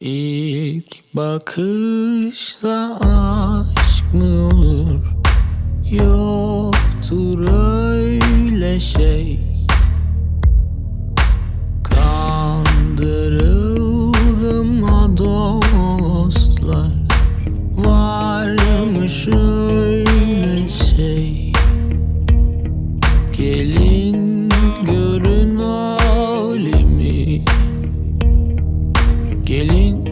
İlk bakışta aşk mı olur? Yoktur öyle şey. Kandırıldım o dostlar. Varmış öyle şey. Gelin Gelin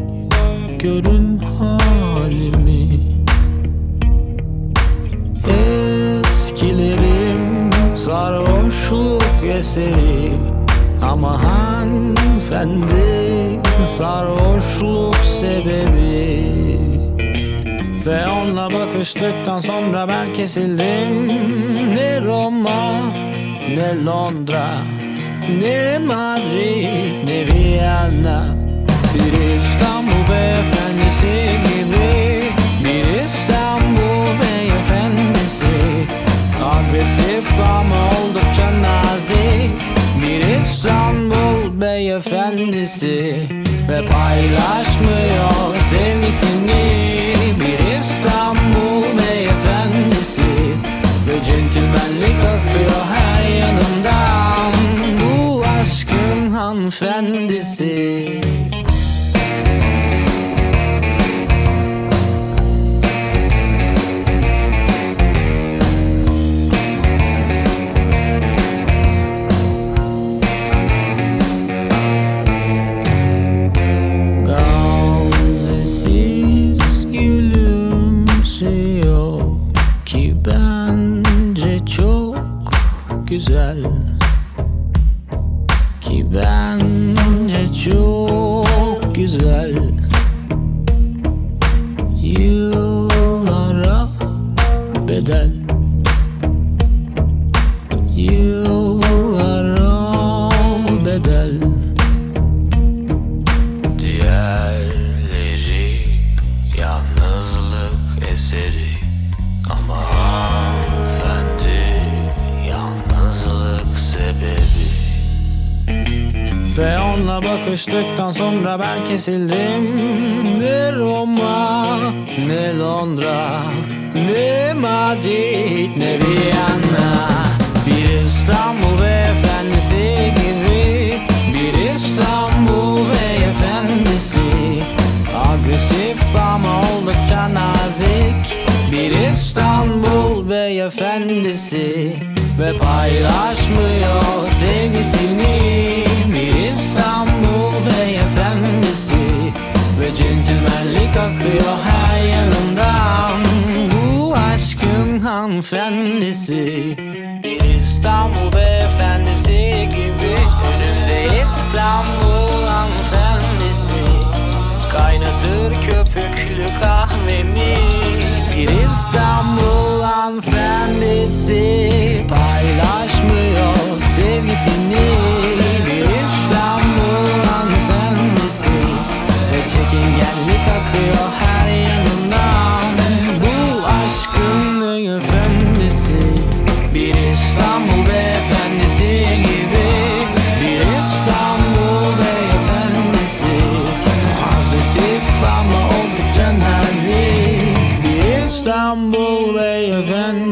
görün halimi. Eskilerim sarhoşluk eseri. Ama hanımefendi sarhoşluk sebebi. Ve onunla bakıştıktan sonra ben kesildim. Ne Roma ne Londra Ne Madrid ne Viyana Bir İstanbul beyefendisi gibi Bir İstanbul beyefendisi. Agresif ama oldukça nazik Bir İstanbul beyefendisi. Ve paylaşmıyor sevgisini Bir İstanbul beyefendisi. Ve centilmenlik akıyor her yanından Bu aşkın hanımefendisi bence çok güzel Ki bence çok güzel. Yıllara bedel Ama hanımefendi yalnızlık sebebi. Ve onunla bakıştıktan sonra ben kesildim. Ne Roma ne Londra Ne Madrid ne Viyana. Bir İstanbul beyefendisi Beyefendisi Ve paylaşmıyor sevgisini. Bir İstanbul beyefendisi Ve centilmenlik akıyor her yanından. Bu aşkın hanımefendisi humble way of ending.